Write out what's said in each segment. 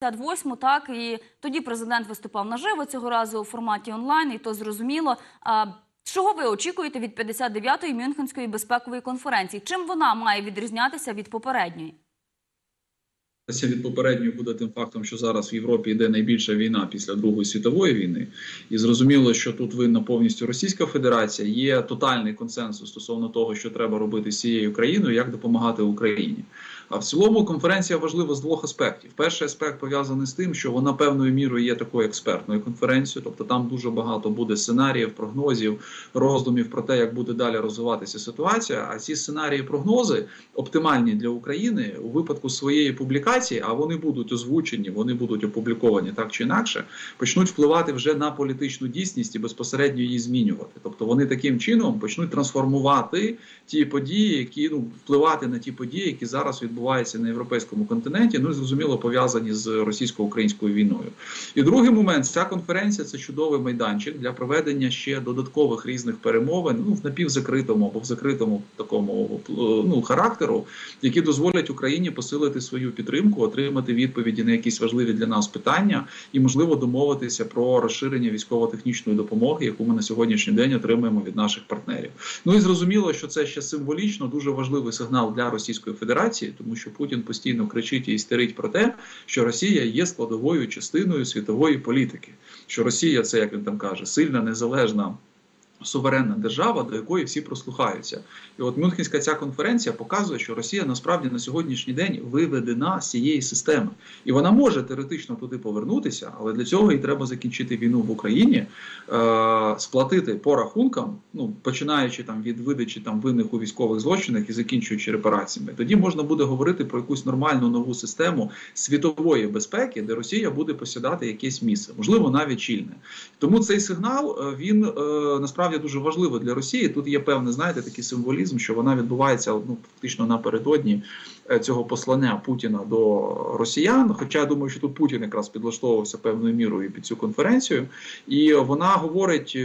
58, так і тоді президент виступав наживо цього разу у форматі онлайн, і то зрозуміло. Чого ви очікуєте від 59-ї Мюнхенської безпекової конференції? Чим вона має відрізнятися від попередньої? Від попередньої буде тим фактом, що зараз в Європі йде найбільша війна після Другої світової війни, і зрозуміло, що тут винна повністю Російська Федерація. Є тотальний консенсус стосовно того, що треба робити з цією країною, як допомагати Україні. А в цілому конференція важлива з двох аспектів. Перший аспект пов'язаний з тим, що вона певною мірою є такою експертною конференцією, тобто там дуже багато буде сценаріїв, прогнозів, роздумів про те, як буде далі розвиватися ситуація. А ці сценарії, прогнози оптимальні для України у випадку своєї публікації, а вони будуть озвучені, вони будуть опубліковані так чи інакше, почнуть впливати вже на політичну дійсність і безпосередньо її змінювати. Тобто вони таким чином почнуть трансформувати ті події, які ну впливати на ті події, які зараз відбуваються на європейському континенті. Ну і зрозуміло пов'язані з російсько-українською війною. І другий момент ця конференція це чудовий майданчик для проведення ще додаткових різних перемовин, ну в напівзакритому або в закритому такому ну характеру, які дозволять Україні посилити свою підтримку, отримати відповіді на якісь важливі для нас питання, і можливо домовитися про розширення військово-технічної допомоги, яку ми на сьогоднішній день отримуємо від наших партнерів. Ну і зрозуміло, що це ще символічно дуже важливий сигнал для Російської Федерації, тому що Путін постійно кричить і істерить про те, що Росія є складовою частиною світової політики, що Росія це як він там каже, сильна незалежна. Суверенна держава, до якої всі прослухаються, і от Мюнхенська ця конференція показує, що Росія насправді на сьогоднішній день виведена з цієї системи, і вона може теоретично туди повернутися, але для цього їй треба закінчити війну в Україні, е, сплатити по рахункам, ну починаючи там від видачі там винних у військових злочинах і закінчуючи репараціями. Тоді можна буде говорити про якусь нормальну нову систему світової безпеки, де Росія буде посідати якесь місце, можливо, навіть чільне. Тому цей сигнал е, він е, насправді дуже важливо для Росії. Тут є певний, знаєте, такий символізм, що вона відбувається ну фактично напередодні цього послання Путіна до росіян. Хоча я думаю, що тут Путін якраз підлаштовувався певною мірою під цю конференцію, і вона говорить е,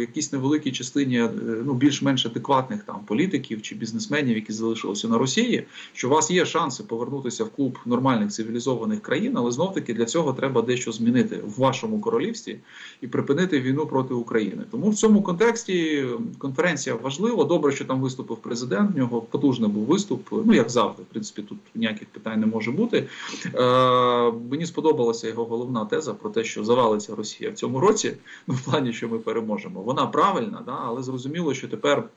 якійсь невеликій частині е, ну більш-менш адекватних там політиків чи бізнесменів, які залишилися на Росії, що у вас є шанси повернутися в клуб нормальних цивілізованих країн, але знов таки для цього треба дещо змінити в вашому королівстві і припинити війну проти України. Тому в цьому контексті конференція важлива. Добре, що там виступив президент. В нього потужний був виступ. Ну як завжди, в тут ніяких питань не може бути. Е, Мені сподобалася його головна теза про те, що завалиться Росія в цьому році. Ну в плані, що ми переможемо. Вона правильна, да, але зрозуміло, що тепер.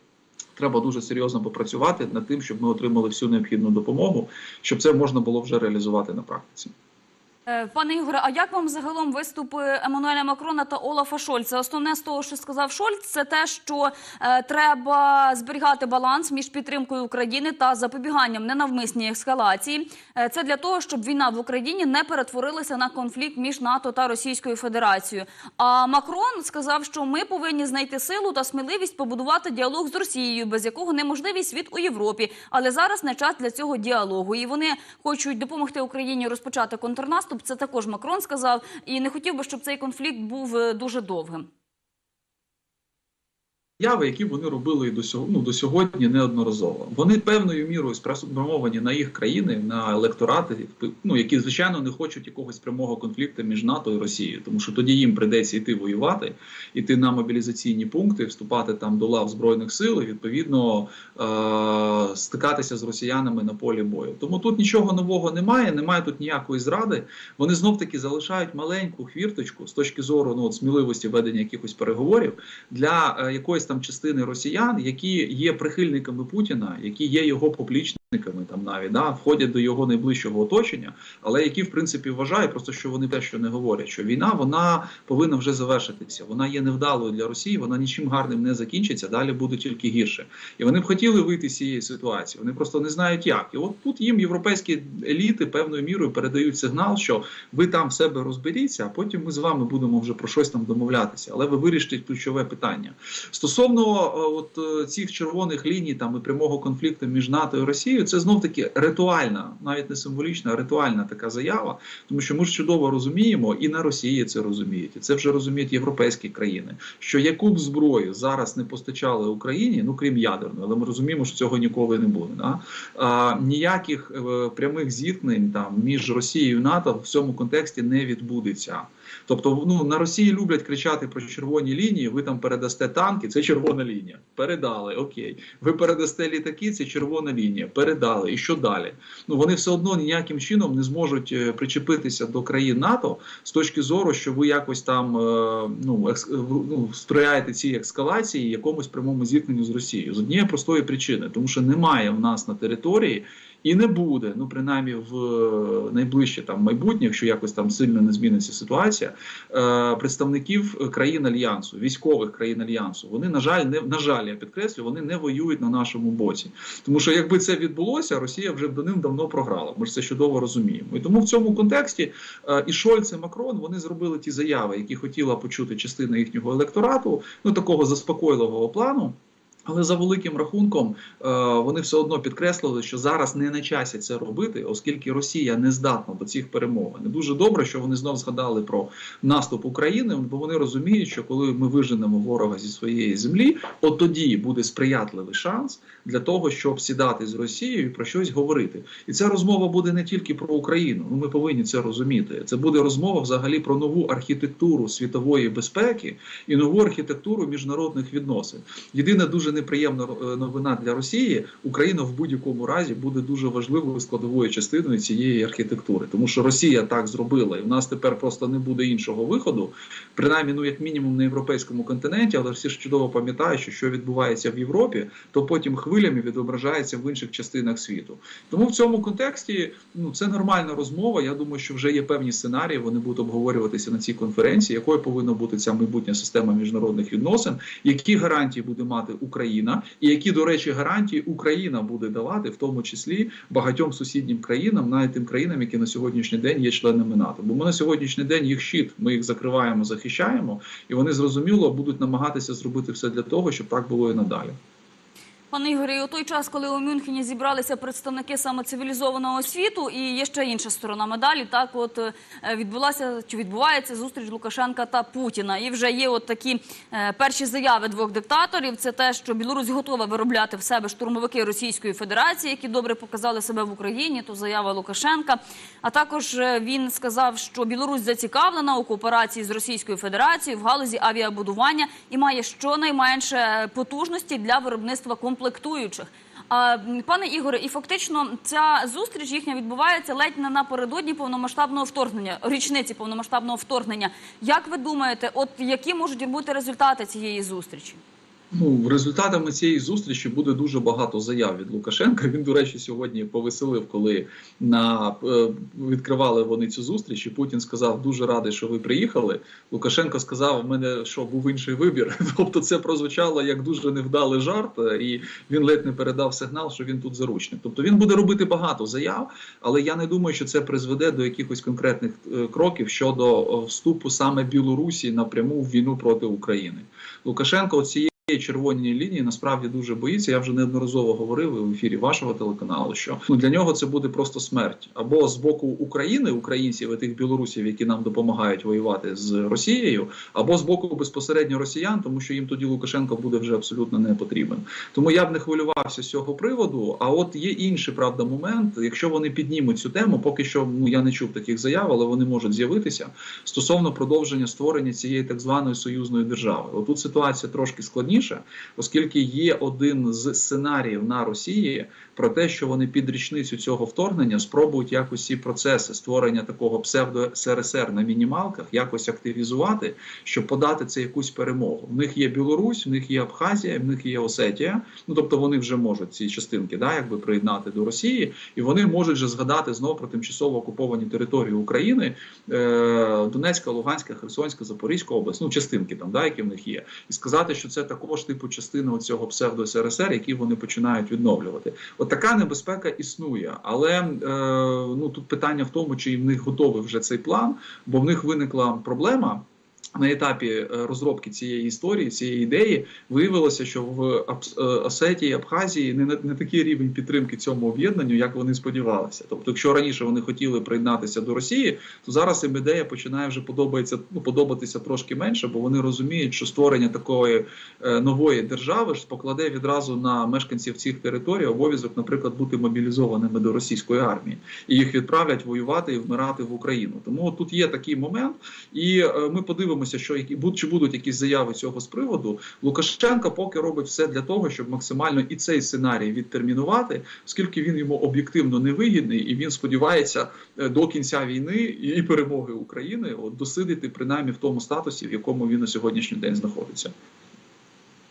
Треба дуже серйозно попрацювати над тим, щоб ми отримали всю необхідну допомогу, щоб це можна було вже реалізувати на практиці. Е, Пане Ігоре, а як вам загалом виступи Еммануеля Макрона та Олафа Шольца? Основне з того, що сказав Шольц, це те, що е, треба зберігати баланс між підтримкою України та запобіганням ненавмисній ескалації. Е, це для того, щоб війна в Україні не перетворилася на конфлікт між НАТО та Російською Федерацією. А Макрон сказав, що ми повинні знайти силу та сміливість побудувати діалог з Росією, без якого неможливий світ у Європі. Але зараз не час для цього діалогу, і вони хочуть допомогти Україні розпочати контрнаступ. Це також Макрон сказав, і не хотів би, щоб цей конфлікт був е, дуже довгим. Яви, які вони робили і до сьогодні, ну, до сьогодні неодноразово. Вони певною мірою спрямовані на їх країни, на електорати, ну які звичайно не хочуть якогось прямого конфлікту між НАТО і Росією, тому що тоді їм прийдеться йти воювати, йти на мобілізаційні пункти, вступати там до лав збройних сил і відповідно е- стикатися з росіянами на полі бою. Тому тут нічого нового немає, немає тут ніякої зради. Вони знов таки залишають маленьку хвірточку з точки зору ну, от, сміливості ведення якихось переговорів для е якоїсь там частини росіян, які є прихильниками Путіна, які є його поплічниками, там навіть да, входять до його найближчого оточення, але які в принципі вважають, просто що вони те, що не говорять, що війна вона повинна вже завершитися. Вона є невдалою для Росії, вона нічим гарним не закінчиться. Далі буде тільки гірше. І вони б хотіли вийти з цієї ситуації. Вони просто не знають, як. І от тут їм європейські еліти певною мірою передають сигнал, що ви там в себе розберіться, а потім ми з вами будемо вже про щось там домовлятися. Але ви вирішите ключове питання стосовно. Стосовно от цих червоних ліній там і прямого конфлікту між НАТО і Росією, Росією, це знов таки ритуальна, навіть не символічна, а ритуальна така заява. Тому що ми ж чудово розуміємо, і на Росії це розуміють, і це вже розуміють європейські країни. Що яку б зброю зараз не постачали Україні, ну крім ядерної, але ми розуміємо, що цього ніколи не буде. Да? А, ніяких е, прямих зіткнень там між Росією і НАТО в цьому контексті не відбудеться. Тобто, ну на Росії люблять кричати про червоні лінії. Ви там передасте танки, це червона лінія. Передали, окей. Ви передасте літаки, це червона лінія. Передали. І що далі? Ну вони все одно ніяким чином не зможуть е, причепитися до країн НАТО з точки зору, що ви якось там е, ну, екс, ну сприяєте цій ескалації якомусь прямому зіткненню з Росією з однієї простої причини, тому що немає в нас на території. І не буде, ну принаймні в е, найближче там майбутнє, якщо якось там сильно не зміниться ситуація, е, представників країн альянсу, військових країн альянсу, вони на жаль, не на жаль, я підкреслю, вони не воюють на нашому боці. Тому що якби це відбулося, Росія вже б давним-давно програла. Ми ж це чудово розуміємо. І тому в цьому контексті е, і Шольц, і Макрон вони зробили ті заяви, які хотіла почути частина їхнього електорату, ну такого заспокійливого плану. Але за великим рахунком е, вони все одно підкреслили, що зараз не на часі це робити, оскільки Росія не здатна до цих перемовин. І Дуже добре, що вони знов згадали про наступ України, бо вони розуміють, що коли ми виженемо ворога зі своєї землі, от тоді буде сприятливий шанс для того, щоб сідати з Росією і про щось говорити. І ця розмова буде не тільки про Україну. Ну ми повинні це розуміти. Це буде розмова взагалі про нову архітектуру світової безпеки і нову архітектуру міжнародних відносин. Єдина дуже неприємна е, новина для Росії: Україна в будь-якому разі буде дуже важливою складовою частиною цієї архітектури, тому що Росія так зробила, і в нас тепер просто не буде іншого виходу, принаймні, ну як мінімум на європейському континенті, але всі ж чудово пам'ятають, що що відбувається в Європі, то потім хвилями відображається в інших частинах світу. Тому в цьому контексті ну це нормальна розмова. Я думаю, що вже є певні сценарії. Вони будуть обговорюватися на цій конференції, якою повинна бути ця майбутня система міжнародних відносин, які гарантії буде мати Україна, і які, до речі, гарантії Україна буде давати, в тому числі багатьом сусіднім країнам, навіть тим країнам, які на сьогоднішній день є членами НАТО. Бо ми на сьогоднішній день їх щит, ми їх закриваємо, захищаємо, і вони зрозуміло будуть намагатися зробити все для того, щоб так було і надалі. Пане Ігорі, у той час, коли у Мюнхені зібралися представники саме цивілізованого світу, і є ще інша сторона медалі. Так, от е, відбулася чи відбувається зустріч Лукашенка та Путіна. І вже є от такі е, перші заяви двох диктаторів. Це те, що Білорусь готова виробляти в себе штурмовики Російської Федерації, які добре показали себе в Україні. То заява Лукашенка. А також е, він сказав, що Білорусь зацікавлена у кооперації з Російською Федерацією в галузі авіабудування і має щонайменше потужності для виробництва комплектуючих. Пане Ігоре, і фактично ця зустріч їхня відбувається ледь не напередодні повномасштабного вторгнення, річниці повномасштабного вторгнення. Як ви думаєте, от які можуть бути результати цієї зустрічі? Ну, результатами цієї зустрічі буде дуже багато заяв від Лукашенка. Він, до речі, сьогодні повеселив, коли на е, відкривали вони цю зустріч. і Путін сказав: дуже радий, що ви приїхали. Лукашенко сказав: в мене що був інший вибір. Тобто, це прозвучало як дуже невдалий жарт, і він ледь не передав сигнал, що він тут заручник. Тобто він буде робити багато заяв, але я не думаю, що це призведе до якихось конкретних е, кроків щодо е, вступу саме Білорусі напряму в війну проти України. Лукашенко цієї червоній лінії насправді дуже боїться. Я вже неодноразово говорив в ефірі вашого телеканалу, що ну для нього це буде просто смерть або з боку України, українців і тих білорусів, які нам допомагають воювати з Росією, або з боку безпосередньо росіян, тому що їм тоді Лукашенко буде вже абсолютно не потрібен. Тому я б не хвилювався з цього приводу. А от є інший правда момент, якщо вони піднімуть цю тему, поки що ну я не чув таких заяв, але вони можуть з'явитися стосовно продовження створення цієї так званої союзної держави. Отут ситуація трошки складніша, оскільки є один з сценаріїв на Росії про те, що вони під річницю цього вторгнення спробують якось ці процеси створення такого псевдо СРСР на мінімалках якось активізувати, щоб подати це якусь перемогу. В них є Білорусь, в них є Абхазія, в них є Осетія. Ну тобто вони вже можуть ці частинки, да, якби приєднати до Росії, і вони можуть вже згадати знову про тимчасово окуповані території України, е, Донецька, Луганська, Херсонська, Запорізька область, ну частинки там, да, які в них є, і сказати, що це також типу частина цього псевдо СРСР, які вони починають відновлювати. От така небезпека існує, але е, ну тут питання в тому, чи в них готовий вже цей план, бо в них виникла проблема. На етапі е, розробки цієї історії, цієї ідеї, виявилося, що в е, Осетії, Абхазії не, не такий рівень підтримки цьому об'єднанню, як вони сподівалися. Тобто, якщо раніше вони хотіли приєднатися до Росії, то зараз їм ідея починає вже подобається, ну, подобатися трошки менше, бо вони розуміють, що створення такої е, нової держави ж покладе відразу на мешканців цих територій обов'язок, наприклад, бути мобілізованими до російської армії, і їх відправлять воювати і вмирати в Україну. Тому тут є такий момент, і е, ми подивимося, що які буд- чи будуть якісь заяви цього з приводу. Лукашенка поки робить все для того, щоб максимально і цей сценарій відтермінувати, оскільки він йому об'єктивно невигідний, і він сподівається е, до кінця війни і перемоги України от досидити принаймні в тому статусі, в якому він на сьогоднішній день знаходиться.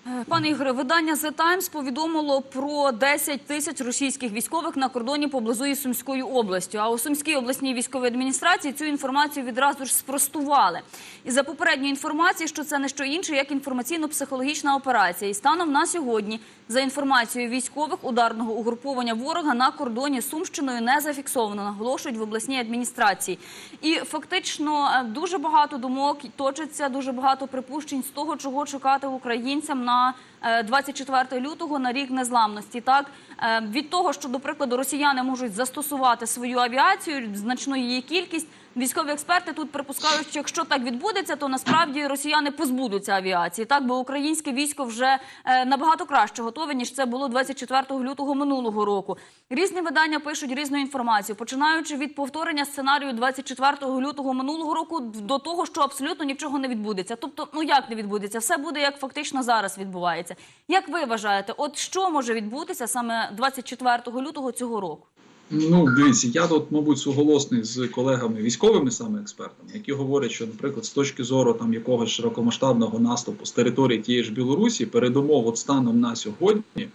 Е, Пане Ігоре, видання The Times повідомило про 10 тисяч російських військових на кордоні поблизу із Сумською областю. А у Сумській обласній військовій адміністрації цю інформацію відразу ж спростували. І за попередньою інформацією, що це не що інше, як інформаційно-психологічна операція. І станом на сьогодні, за інформацією військових, ударного угруповання ворога на кордоні Сумщиною не зафіксовано, наголошують в обласній адміністрації. І фактично е, дуже багато думок точиться, дуже багато припущень з того, чого чекати українцям на е, 24 лютого на рік незламності. Так Е, від того, що до прикладу росіяни можуть застосувати свою авіацію, значну її кількість. Військові експерти тут припускають, що якщо так відбудеться, то насправді росіяни позбудуться авіації. Так, бо українське військо вже е, набагато краще готове ніж це було 24 лютого минулого року. Різні видання пишуть різну інформацію, починаючи від повторення сценарію 24 лютого минулого року до того, що абсолютно нічого не відбудеться. Тобто, ну як не відбудеться, все буде як фактично зараз відбувається. Як ви вважаєте, от що може відбутися саме 24 лютого цього року? Ну, дивіться, я тут, мабуть, суголосний з колегами військовими саме експертами, які говорять, що, наприклад, з точки зору там якогось широкомасштабного наступу з території тієї ж Білорусі, передумов от станом на сьогодні.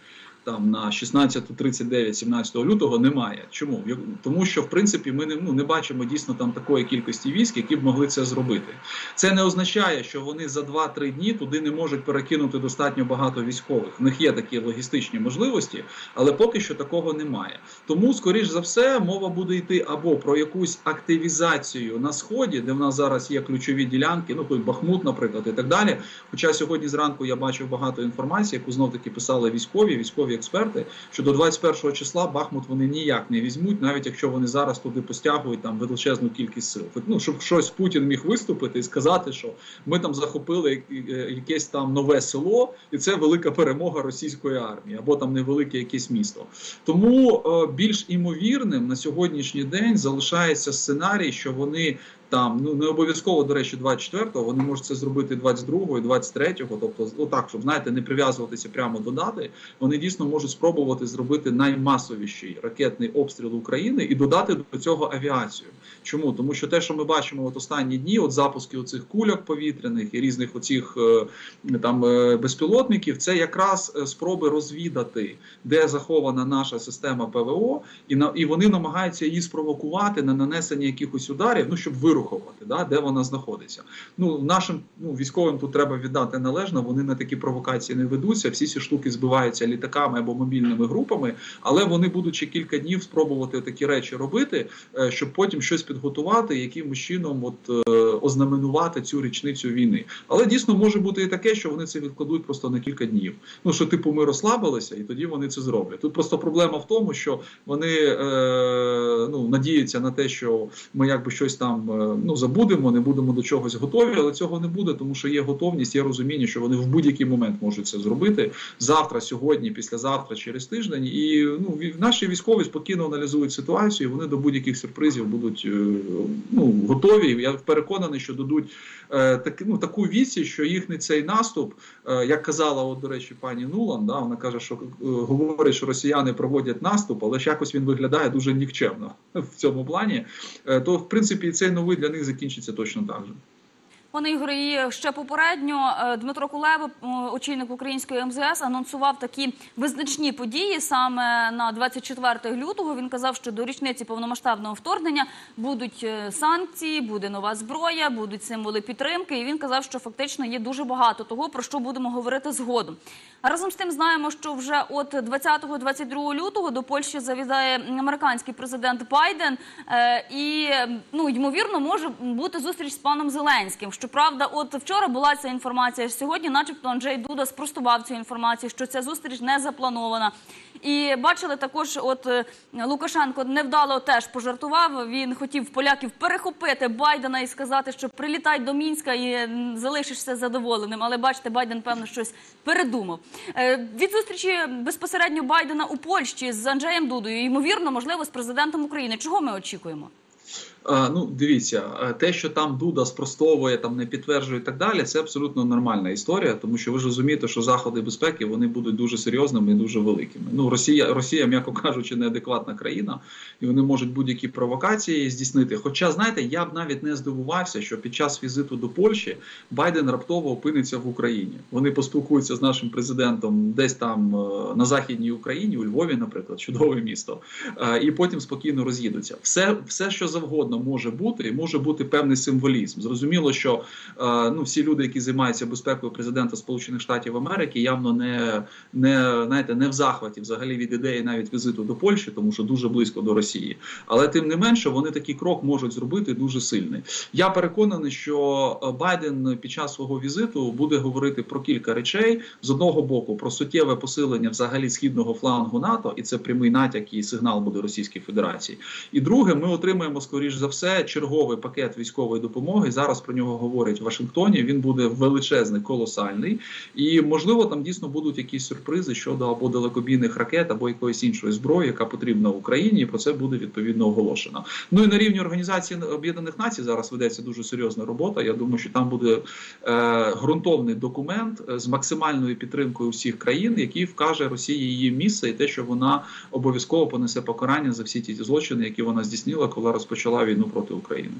Там на 16.39, 17 лютого немає. Чому? Тому що в принципі ми не, ну, не бачимо дійсно там такої кількості військ, які б могли це зробити. Це не означає, що вони за 2-3 дні туди не можуть перекинути достатньо багато військових. В них є такі логістичні можливості, але поки що такого немає. Тому, скоріш за все, мова буде йти або про якусь активізацію на сході, де в нас зараз є ключові ділянки, ну той Бахмут, наприклад, і так далі. Хоча сьогодні зранку я бачив багато інформації, яку знов таки писали військові, військові експерти, що до 21 числа Бахмут вони ніяк не візьмуть, навіть якщо вони зараз туди постягують там величезну кількість сил. Ну щоб щось Путін міг виступити і сказати, що ми там захопили е, якесь там нове село, і це велика перемога російської армії, або там невелике якесь місто. Тому е, більш імовірним на сьогоднішній день залишається сценарій, що вони там ну не обов'язково до речі, 24-го, вони можуть це зробити 22-го і 23-го, тобто отак, щоб знаєте, не прив'язуватися прямо до дати. Вони дійсно можуть спробувати зробити наймасовіший ракетний обстріл України і додати до цього авіацію. Чому? Тому що те, що ми бачимо от останні дні, от запуски оцих кульок повітряних і різних оцих е, там е, безпілотників, це якраз е, спроби розвідати, де захована наша система ПВО, і на і вони намагаються її спровокувати на нанесення якихось ударів, ну щоб вирухувати, да, де вона знаходиться. Ну нашим ну військовим тут треба віддати належно. Вони на такі провокації не ведуться. Всі ці штуки збиваються літаками або мобільними групами, але вони будуть ще кілька днів спробувати такі речі робити, е, щоб потім щось підготувати, якимось чином от е, ознаменувати цю річницю війни. Але дійсно може бути і таке, що вони це відкладуть просто на кілька днів. Ну що, типу, ми розслабилися, і тоді вони це зроблять. Тут просто проблема в тому, що вони е, ну надіються на те, що ми якби щось там е, ну забудемо, не будемо до чогось готові, але цього не буде, тому що є готовність, є розуміння, що вони в будь-який момент можуть це зробити завтра, сьогодні, післязавтра, через тиждень. І ну наші військові спокійно аналізують ситуацію. Вони до будь-яких сюрпризів будуть е, ну готові. Я переконаний, що дадуть так, ну, таку віці, що їхній цей наступ, е, як казала, от, до речі, пані Нулан, да, вона каже, що е, говорить, що росіяни проводять наступ, але ж якось він виглядає дуже нікчемно в цьому плані. Е, то в принципі цей новий для них закінчиться точно так же. Пане Ігоре, і ще попередньо е, Дмитро Кулеба, е, очільник української МЗС, анонсував такі визначні події саме на 24 лютого. Він казав, що до річниці повномасштабного вторгнення будуть е, санкції, буде нова зброя, будуть символи підтримки. І він казав, що фактично є дуже багато того, про що будемо говорити згодом. А разом з тим знаємо, що вже от 20-22 лютого до Польщі завітає американський президент Байден, е, і ну ймовірно може бути зустріч з паном Зеленським. Щоправда, от вчора була ця інформація. Сьогодні, начебто, Анджей Дуда спростував цю інформацію, що ця зустріч не запланована. І бачили також, от е, Лукашенко невдало теж пожартував. Він хотів поляків перехопити Байдена і сказати, що прилітай до Мінська і залишишся задоволеним. Але бачите, Байден певно щось передумав. Е, Від зустрічі безпосередньо Байдена у Польщі з Анджеєм Дудою, ймовірно, можливо, з президентом України. Чого ми очікуємо? Ну, дивіться, те, що там Дуда спростовує, там не підтверджує і так далі, це абсолютно нормальна історія, тому що ви ж розумієте, що заходи безпеки вони будуть дуже серйозними і дуже великими. Ну, Росія, Росія, м'яко кажучи, неадекватна країна, і вони можуть будь-які провокації здійснити. Хоча, знаєте, я б навіть не здивувався, що під час візиту до Польщі Байден раптово опиниться в Україні. Вони поспілкуються з нашим президентом десь там е, на західній Україні, у Львові, наприклад, чудове місто, е, і потім спокійно роз'їдуться. Все, все, що завгодно може бути, і може бути певний символізм. Зрозуміло, що е, ну всі люди, які займаються безпекою президента Сполучених Штатів Америки, явно не, не знаєте, не в захваті взагалі від ідеї навіть візиту до Польщі, тому що дуже близько до Росії. Але тим не менше, вони такий крок можуть зробити дуже сильний. Я переконаний, що е, Байден під час свого візиту буде говорити про кілька речей з одного боку про суттєве посилення взагалі східного флангу НАТО, і це прямий натяк і сигнал буде Російській Федерації. І друге, ми отримаємо скоріш за все черговий пакет військової допомоги. Зараз про нього говорять в Вашингтоні. Він буде величезний, колосальний, і можливо там дійсно будуть якісь сюрпризи щодо або далекобійних ракет, або якоїсь іншої зброї, яка потрібна Україні. І про це буде відповідно оголошено. Ну і на рівні організації Об'єднаних Націй зараз ведеться дуже серйозна робота. Я думаю, що там буде е, ґрунтовний документ з максимальною підтримкою всіх країн, який вкаже Росії її місце і те, що вона обов'язково понесе покарання за всі ті злочини, які вона здійснила, коли розпочала війну проти України.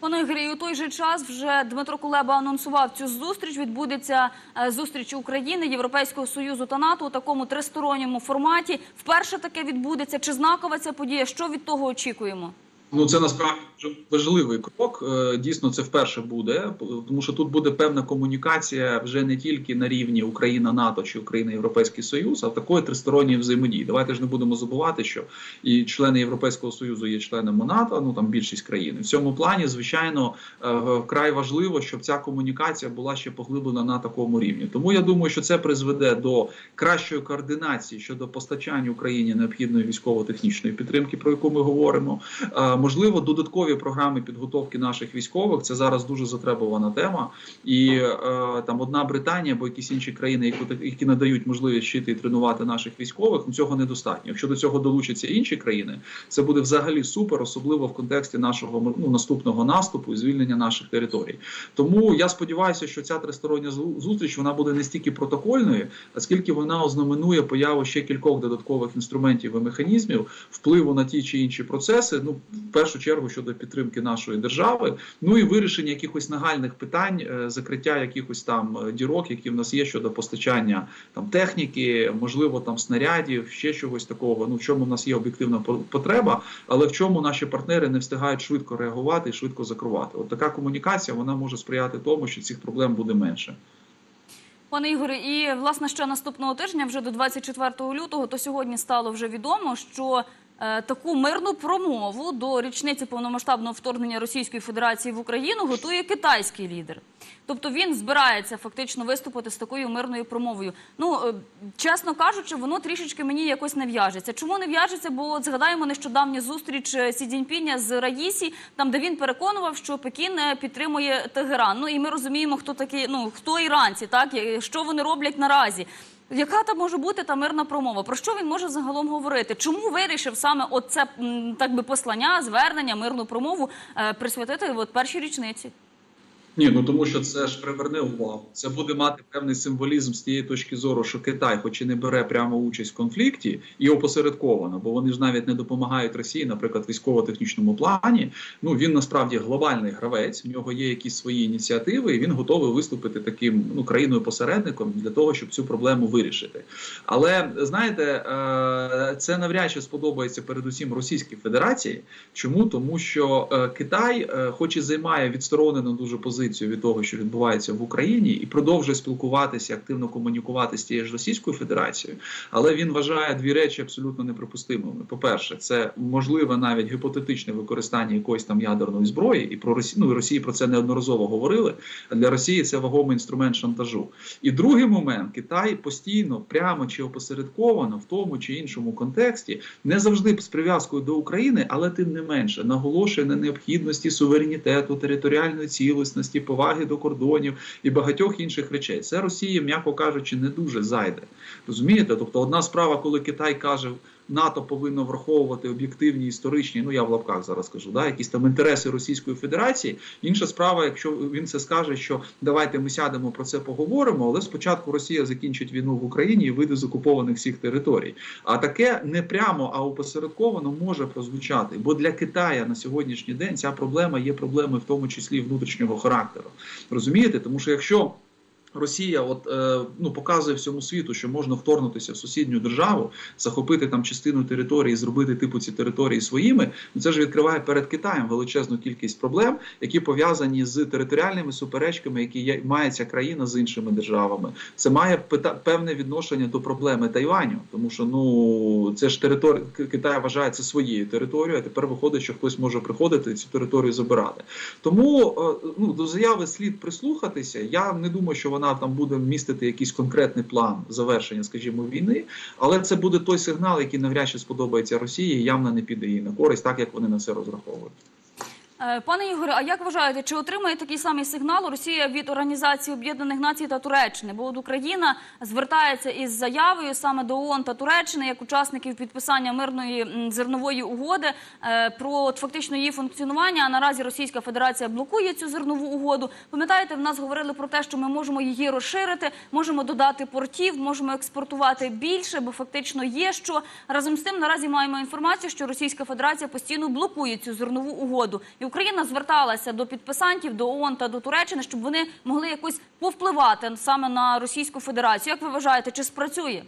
Пане Ігорі, у той же час вже Дмитро Кулеба анонсував цю зустріч. Відбудеться е, зустріч України, Європейського союзу та НАТО у такому тристоронньому форматі. Вперше таке відбудеться. Чи знакова ця подія? Що від того очікуємо? Ну, це насправді важливий крок. Е, Дійсно, це вперше буде, тому що тут буде певна комунікація вже не тільки на рівні Україна, НАТО чи Україна Європейський Союз, а такої тристоронньої взаємодії. Давайте ж не будемо забувати, що і члени Європейського союзу є членами НАТО. Ну там більшість країн. В цьому плані, звичайно, е, вкрай важливо, щоб ця комунікація була ще поглиблена на такому рівні. Тому я думаю, що це призведе до кращої координації щодо постачання Україні необхідної військово-технічної підтримки, про яку ми говоримо. Можливо, додаткові програми підготовки наших військових. Це зараз дуже затребувана тема. І е, там одна Британія або якісь інші країни, які, надають можливість вчити і тренувати наших військових, ну цього недостатньо. Якщо до цього долучаться інші країни, це буде взагалі супер, особливо в контексті нашого ну, наступного наступу і звільнення наших територій. Тому я сподіваюся, що ця тристороння зу- зустріч вона буде не стільки протокольною, а скільки вона ознаменує появу ще кількох додаткових інструментів і механізмів впливу на ті чи інші процеси. Ну першу чергу щодо підтримки нашої держави, ну і вирішення якихось нагальних питань, е, закриття якихось там е, дірок, які в нас є щодо постачання там техніки, можливо, там снарядів, ще чогось такого. Ну в чому в нас є об'єктивна по- потреба, але в чому наші партнери не встигають швидко реагувати і швидко закривати. От така комунікація вона може сприяти тому, що цих проблем буде менше. Пане Ігоре, і власне ще наступного тижня, вже до 24 лютого, то сьогодні стало вже відомо, що таку мирну промову до річниці повномасштабного вторгнення Російської Федерації в Україну готує китайський лідер. Тобто він збирається фактично виступити з такою мирною промовою. Ну е, чесно кажучи, воно трішечки мені якось не в'яжеться. Чому не в'яжеться? Бо от згадаємо нещодавню зустріч е, Сі Цзіньпіня з Раїсі, там де він переконував, що Пекін е, підтримує Тегеран. Ну і ми розуміємо, хто такі, ну хто іранці, так що вони роблять наразі. Яка там може бути та мирна промова? Про що він може загалом говорити? Чому вирішив саме оце так би послання, звернення, мирну промову е, присвятити от першій річниці? Ні, ну тому що це ж приверне увагу. Це буде мати певний символізм з тієї точки зору, що Китай, хоч і не бере прямо участь в конфлікті, і опосередковано, бо вони ж навіть не допомагають Росії, наприклад, військово-технічному плані. Ну він насправді глобальний гравець. В нього є якісь свої ініціативи, і він готовий виступити таким ну країною посередником для того, щоб цю проблему вирішити. Але знаєте, е, це навряд чи сподобається передусім Російській Федерації. Чому тому, що е, Китай, е, хоч і займає відсторонену дуже позицію позицію від того, що відбувається в Україні, і продовжує спілкуватися, активно комунікувати з тією ж Російською Федерацією, але він вважає дві речі абсолютно неприпустимими. По-перше, це можливе навіть гіпотетичне використання якоїсь там ядерної зброї, і про Росію, ну, Росії про це неодноразово говорили. А для Росії це вагомий інструмент шантажу. І другий момент Китай постійно, прямо чи опосередковано, в тому чи іншому контексті, не завжди з прив'язкою до України, але тим не менше наголошує на необхідності суверенітету, територіальної цілісності, поваги до кордонів і багатьох інших речей. Це Росії, м'яко кажучи, не дуже зайде. Розумієте? Тобто, одна справа, коли Китай каже. НАТО повинно враховувати об'єктивні історичні, ну я в лапках зараз кажу, да, якісь там інтереси Російської Федерації. Інша справа, якщо він це скаже, що давайте ми сядемо про це поговоримо, але спочатку Росія закінчить війну в Україні і вийде з окупованих всіх територій. А таке не прямо, а опосередковано може прозвучати. Бо для Китая на сьогоднішній день ця проблема є проблемою, в тому числі внутрішнього характеру. Розумієте, тому що якщо Росія, от е, ну показує всьому світу, що можна вторгнутися в сусідню державу, захопити там частину території, зробити типу ці території своїми. Ну це ж відкриває перед Китаєм величезну кількість проблем, які пов'язані з територіальними суперечками, які є, має ця країна з іншими державами. Це має пита, певне відношення до проблеми Тайваню, тому що ну це ж територія Китай вважає це своєю територією. А тепер виходить, що хтось може приходити цю територію забирати. Тому е, ну до заяви слід прислухатися. Я не думаю, що вона там буде містити якийсь конкретний план завершення, скажімо, війни, але це буде той сигнал, який навряд чи сподобається Росії, і явно не піде їй на користь, так як вони на це розраховують. Е, Пане Ігоре, а як вважаєте, чи отримає такий самий сигнал Росія від Організації Об'єднаних Націй та Туреччини? Бо от Україна звертається із заявою саме до ООН та Туреччини як учасників підписання мирної зернової угоди е, про фактично її функціонування. А наразі Російська Федерація блокує цю зернову угоду. Пам'ятаєте, в нас говорили про те, що ми можемо її розширити, можемо додати портів, можемо експортувати більше, бо фактично є що разом з тим. Наразі маємо інформацію, що Російська Федерація постійно блокує цю зернову угоду, і Україна зверталася до підписантів до ООН та до Туреччини, щоб вони могли якось повпливати саме на Російську Федерацію. Як ви вважаєте, чи спрацює?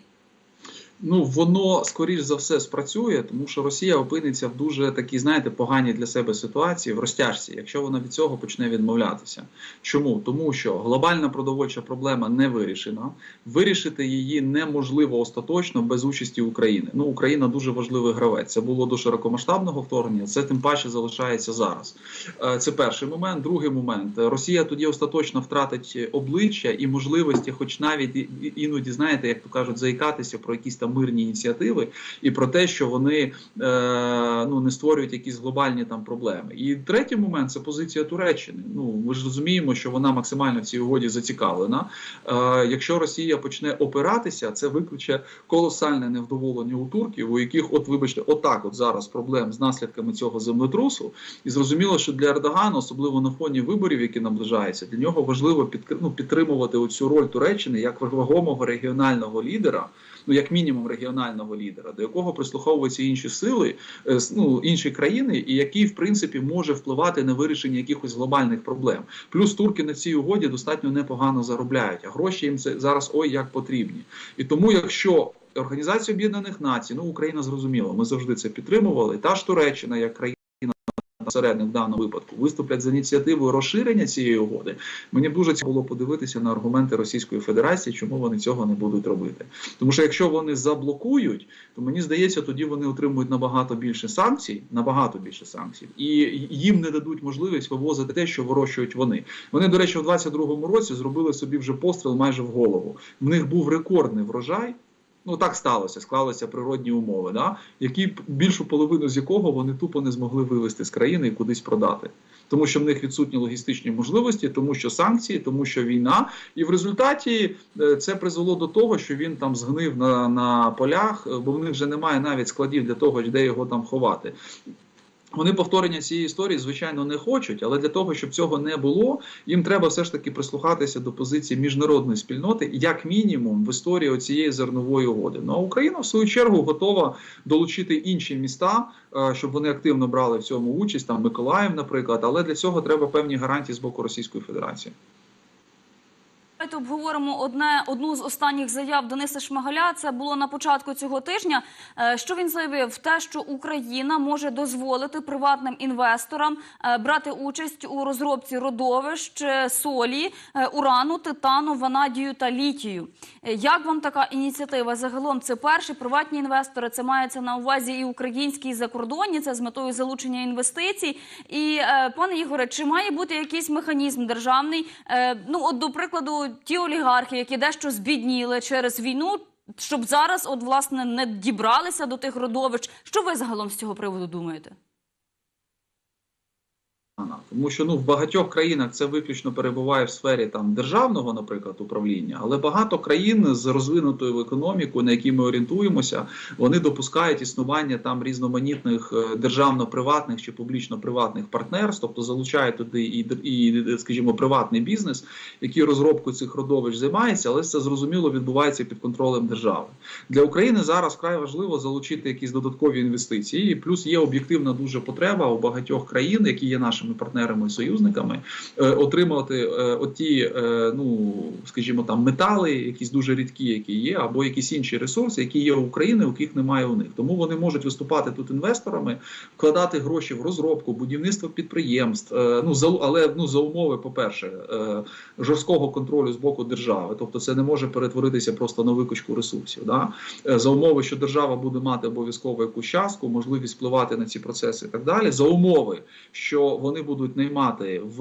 Ну воно скоріш за все спрацює, тому що Росія опиниться в дуже такій, знаєте, поганій для себе ситуації в розтяжці, якщо вона від цього почне відмовлятися. Чому? Тому що глобальна продовольча проблема не вирішена. Вирішити її неможливо остаточно без участі України. Ну Україна дуже важливий гравець. Це було до широкомасштабного вторгнення. Це тим паче залишається зараз. Е, Це перший момент. Другий момент Росія тоді остаточно втратить обличчя і можливості, хоч навіть іноді знаєте, як то кажуть, заїкатися про якісь там мирні ініціативи і про те, що вони е, ну не створюють якісь глобальні там проблеми. І третій момент це позиція Туреччини. Ну ми ж розуміємо, що вона максимально в цій угоді зацікавлена. Е, якщо Росія почне опиратися, це викличе колосальне невдоволення у турків, у яких, от вибачте, отак, от зараз проблем з наслідками цього землетрусу. І зрозуміло, що для Ердогана, особливо на фоні виборів, які наближаються, для нього важливо під, ну, підтримувати оцю роль Туреччини як вагомого регіонального лідера. Ну, як мінімум, регіонального лідера, до якого прислуховуються інші сили, е, ну інші країни, і який в принципі може впливати на вирішення якихось глобальних проблем. Плюс турки на цій угоді достатньо непогано заробляють, а гроші їм це зараз ой як потрібні. І тому, якщо Організація Об'єднаних Націй, ну Україна зрозуміло, ми завжди це підтримували. Та ж Туреччина, як країна посередник в даному випадку, виступлять з ініціативою розширення цієї угоди. Мені дуже цікаво було подивитися на аргументи Російської Федерації, чому вони цього не будуть робити. Тому що якщо вони заблокують, то мені здається, тоді вони отримують набагато більше санкцій, набагато більше санкцій, і їм не дадуть можливість вивозити те, що вирощують вони. Вони, до речі, в 22-му році зробили собі вже постріл майже в голову. В них був рекордний врожай. Ну так сталося, склалися природні умови, да? які більшу половину з якого вони тупо не змогли вивезти з країни і кудись продати. Тому що в них відсутні логістичні можливості, тому що санкції, тому що війна, і в результаті е, це призвело до того, що він там згнив на, на полях, е, бо в них вже немає навіть складів для того, де його там ховати. Вони повторення цієї історії, звичайно, не хочуть, але для того, щоб цього не було, їм треба все ж таки прислухатися до позиції міжнародної спільноти, як мінімум, в історії цієї зернової угоди. Ну а Україна, в свою чергу, готова долучити інші міста, е, щоб вони активно брали в цьому участь, там Миколаїв, наприклад. Але для цього треба певні гарантії з боку Російської Федерації. Давайте обговоримо одне одну з останніх заяв Дениса Шмигаля. Це було на початку цього тижня. Е, Що він заявив? Те, що Україна може дозволити приватним інвесторам е, брати участь у розробці родовищ е, солі, урану, титану, ванадію та літію. Як вам така ініціатива? Загалом це перші приватні інвестори. Це мається на увазі і українські, і закордонні. Це з метою залучення інвестицій. І пане Ігоре, чи має бути якийсь механізм державний? Ну, от до прикладу, ті олігархи, які дещо збідніли через війну, щоб зараз, от власне, не дібралися до тих родовищ. Що ви загалом з цього приводу думаєте? Тому що ну в багатьох країнах це виключно перебуває в сфері там державного, наприклад, управління, але багато країн з розвинутою економікою, на які ми орієнтуємося, вони допускають існування там різноманітних е, державно-приватних чи публічно-приватних партнерств, тобто залучають туди і, і, скажімо, приватний бізнес, який розробкою цих родовищ займається, але це зрозуміло відбувається під контролем держави. Для України зараз вкрай важливо залучити якісь додаткові інвестиції. І плюс є об'єктивна дуже потреба у багатьох країн, які є нашими партнерами і союзниками, е, отримувати е, оті, е, ну скажімо, там метали, якісь дуже рідкі, які є, або якісь інші ресурси, які є у України, яких немає у них. Тому вони можуть виступати тут інвесторами, вкладати гроші в розробку, будівництво підприємств. Ну за але ну за умови, по перше, жорсткого контролю з боку держави, тобто це не може перетворитися просто на викачку ресурсів. Да? За умови, що держава буде мати обов'язково якусь частку, можливість впливати на ці процеси і так далі. За умови, що вони будуть наймати в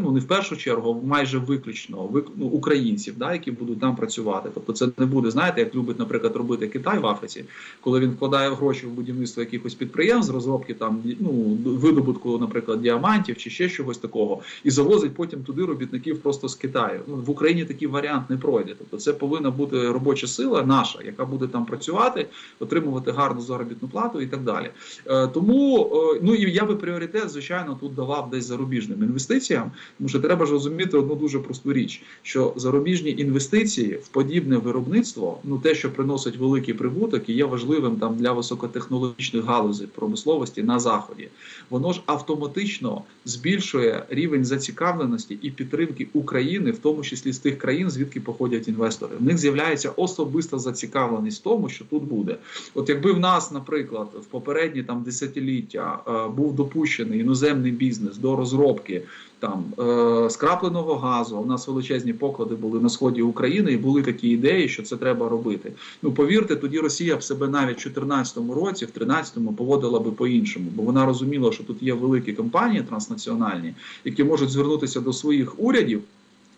ну не в першу чергу, майже виключно ну, українців, да, які будуть там працювати. Тобто, це не буде, знаєте, як любить, наприклад, робити Китай в Африці, коли він вкладає гроші в будівництво якихось підприємств, розробки там ну видобутку, наприклад, діамантів чи ще чогось такого, і завозить потім туди робітників просто з Китаю. Ну в Україні такий варіант не пройде. Тобто, це повинна бути робоча сила наша, яка буде там працювати, отримувати гарну заробітну плату і так далі. Е, тому е, ну і я би пріоритет, звичайно, тут давав десь зарубіжним інвестиціям, тому що треба ж розуміти одну дуже просту річ: що зарубіжні інвестиції в подібне виробництво, ну те, що приносить великий прибуток, і є важливим там для високотехнологічних галузей промисловості на заході, воно ж автоматично збільшує рівень зацікавленості і підтримки України, в тому числі з тих країн, звідки походять інвестори. В них з'являється особиста зацікавленість в тому, що тут буде. От якби в нас, наприклад, в попередні там десятиліття е, був допущений іноземний бізнес до розробки там е, скрапленого газу. У нас величезні поклади були на сході України, і були такі ідеї, що це треба робити. Ну повірте, тоді Росія б себе навіть в 2014 році, в 2013 поводила би по-іншому, бо вона розуміла, що тут є великі компанії транснаціональні, які можуть звернутися до своїх урядів.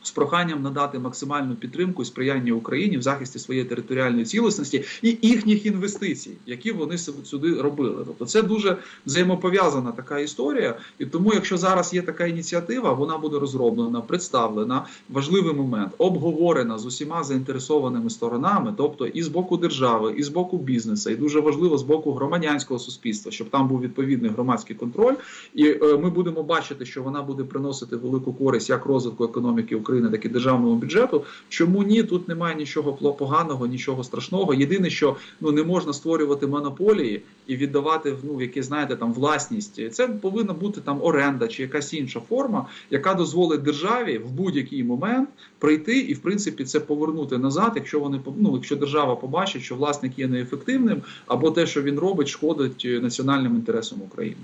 З проханням надати максимальну підтримку і сприяння Україні в захисті своєї територіальної цілісності і їхніх інвестицій, які вони сюди робили. Тобто це дуже взаємопов'язана така історія. І тому, якщо зараз є така ініціатива, вона буде розроблена, представлена. Важливий момент обговорена з усіма заінтересованими сторонами, тобто і з боку держави, і з боку бізнесу, і дуже важливо з боку громадянського суспільства, щоб там був відповідний громадський контроль. І е, ми будемо бачити, що вона буде приносити велику користь як розвитку економіки України, так і державному бюджету. Чому ні? Тут немає нічого поганого, нічого страшного. Єдине, що ну не можна створювати монополії і віддавати ну в яке знаєте там власність. Це повинна бути там оренда чи якась інша форма, яка дозволить державі в будь-який момент прийти і в принципі це повернути назад, якщо вони ну, якщо держава побачить, що власник є неефективним, або те, що він робить, шкодить е, національним інтересам України.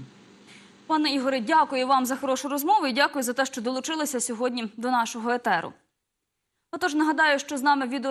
Пане Ігоре, дякую вам за хорошу розмову і дякую за те, що долучилися сьогодні до нашого етеру. Отож, нагадаю, що з нами відео.